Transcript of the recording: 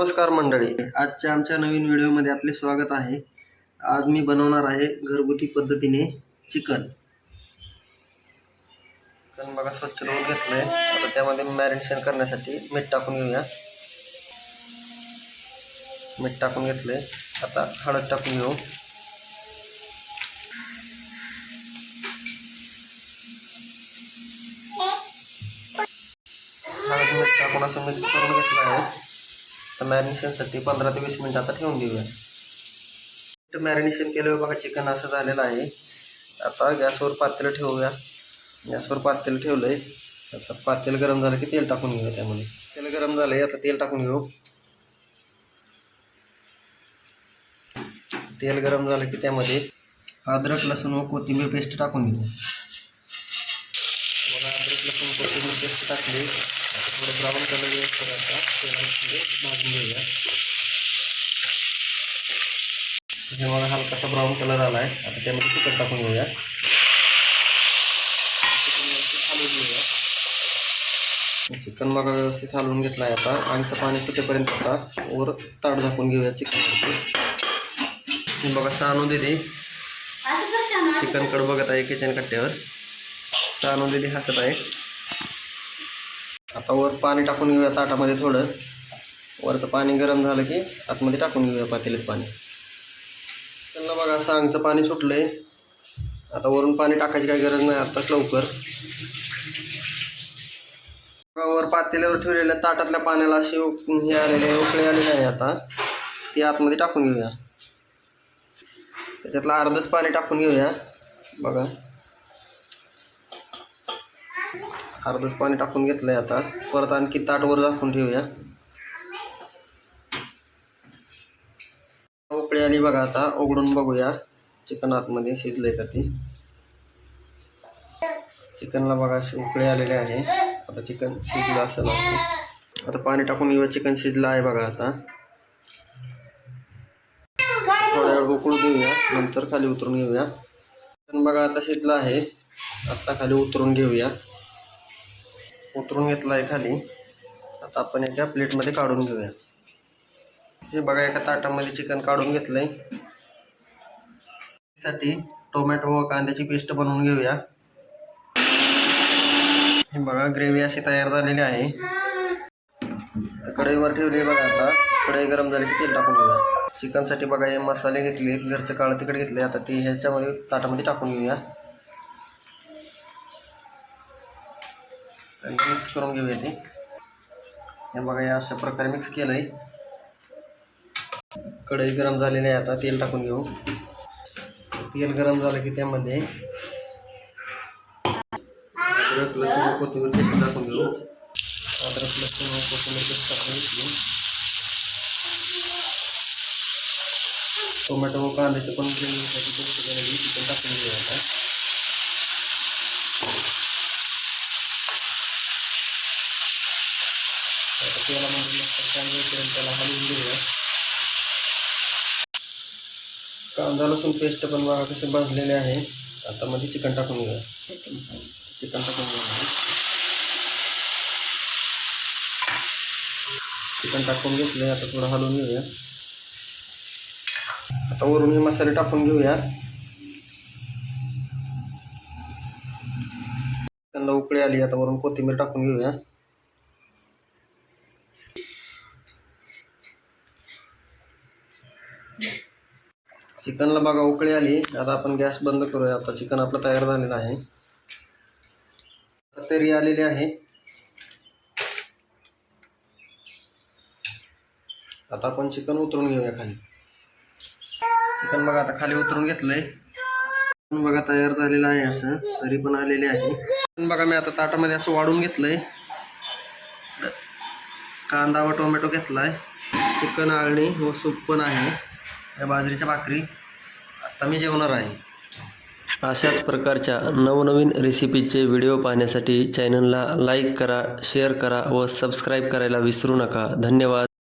नमस्कार मंडळी. आजच्या आमच्या नवीन व्हिडिओमध्ये आपले स्वागत आहे. आज मी बनवणार आहे घरगुती पद्धतीने चिकन. चिकन बघा स्वच्छ धुवून घेतलंय. आता त्यामध्ये मॅरिनेशन करण्यासाठी मीठ टाकून घेऊया. मीठ टाकून घेतलंय. आता हळद टाकून घेऊ. हळद मीठ टाकून असं मिक्स करून घेतलं आहे. तर मॅरिनेशनसाठी पंधरा ते वीस मिनिट आता ठेवून देऊया. मॅरिनेशन केल्यावर बघा चिकन असं झालेलं आता गॅसवर पातेलं ठेवूया. गॅसवर पातेलं गरम की तेल टाकून त्यामध्ये. तेल गरम आता तेल टाकून घेऊ. तेल गरम की अद्रक, लसूण व कोथिंबीर पेस्ट टाकून घेऊ. अद्रक लसूण कोथिंबीर पेस्ट टाकली. आता थोडं ब्राऊन कलर तेलामध्ये भाजून घेऊया. हे मला हलकासा ब्राऊन कलर आला आहे आता त्यामध्ये चिकन टाकून घेऊया. चिकन व्यवस्थित हलवून घेऊया चिकन बघा व्यवस्थित हलवून घेतलं आहे आता. आणखं पाणी सुटेपर्यंत आता वर ताट झाकून घेऊया चिकन बघा सानू दिली चिकनकडे बघत आहे किचन कट्ट्यावर. सानू दिली हसत आहे. आता वर पाणी टाकून घेऊया ताटामध्ये थोडं. वरचं पाणी गरम झालं की आतमध्ये टाकून घेऊया पातेल्यात पाणी. त्यांना बघा सांगचं पाणी सुटलंय. आता वरून पाणी टाकायची काही गरज नाही आत्ताच लवकर. वर पातेल्यावर ठेवलेल्या ताटातल्या पाण्याला अशी हे आलेले उकळे आलेले आहे आता. ती आतमध्ये टाकून घेऊया. त्याच्यातलं अर्धच पाणी टाकून घेऊया. बघा. अर्धच पाणी टाकून घेतलं आहे आता. परत आणखी ताटवर झाकून ठेवूया. उकळी आली बघा आता. उघडून बघूया. चिकन आतमध्ये शिजलंय का ती? चिकनला बघा अशी उकळी आलेली आहे. आता चिकन शिजलं असेल असं. आता पाणी टाकून घेऊया चिकन शिजलं आहे बघा आता. थोड्या वेळ उकळू देऊया नंतर खाली उतरून घेऊया. चिकन बघा आता शिजलं आहे. आता खाली उतरून घेऊया. उतरून घेतलं आहे खाली. आता आपण एका प्लेटमध्ये काढून घेऊया. हे बघा एका ताटामध्ये चिकन काढून घेतलंय. साठी टोमॅटो व कांद्याची पेस्ट बनवून घेऊया. हे बघा ग्रेव्ही अशी तयार झालेली आहे. तर कढईवर ठेवली बघा आता. कढई गरम झाली की तेल टाकून घेऊया. चिकनसाठी बघा हे मसाले घेतले घरचं काळं तिकडे घेतले आता ते ह्याच्यामध्ये ताटामध्ये टाकून घेऊया. मिक्स करून घेऊया ते. हे बघा या अशा प्रकारे मिक्स केलं आहे कढई गरम झालेली आहे आता तेल टाकून घेऊ. तेल गरम झालं की त्यामध्ये अद्रक लसूण कोथिंबीर पेस्ट टाकून घेऊ. अद्रक लसूण व कोथिंबीर पेस्ट टाकून घेतली. टोमॅटो व कांद्याचे पण ग्रेव्हीसाठी पेस्ट केलेली चिकन टाकून घेऊ आता. आता मस्त कांदा त्याला हलवून घेऊया. कांदा लसूण पेस्ट पण बघा कसे भाजलेले आहे. आता मध्ये चिकन टाकून घेऊया. चिकन टाकून घेऊया. चिकन टाकून घेतले आता थोडं हलवून घेऊया. आता वरून हे मसाले टाकून घेऊया. चिकनला उकळी आली आता वरून कोथिंबीर टाकून घेऊया. चिकनला बघा उकळी आली. आता आपण गॅस बंद करूया. आता चिकन आपलं तयार झालेलं आहे. तरी आलेली आहे. आता आपण चिकन उतरून घेऊया खाली. चिकन बघा आता खाली उतरून घेतलंय. चिकन बघा तयार झालेलं आहे असं. तरी पण आलेले आहे. चिकन बघा मी आता ताटामध्ये असं वाढून घेतलंय. कांदा व टोमॅटो घेतलाय. चिकन आळणी व सूप पण आहे. या बाजरीच्या भाकरी. आत्ता मी जेवणार आहे. अशाच प्रकारच्या नवनवीन रेसिपीचे व्हिडिओ पाहण्यासाठी चॅनलला लाईक करा शेअर करा व सबस्क्राईब करायला विसरू नका. धन्यवाद.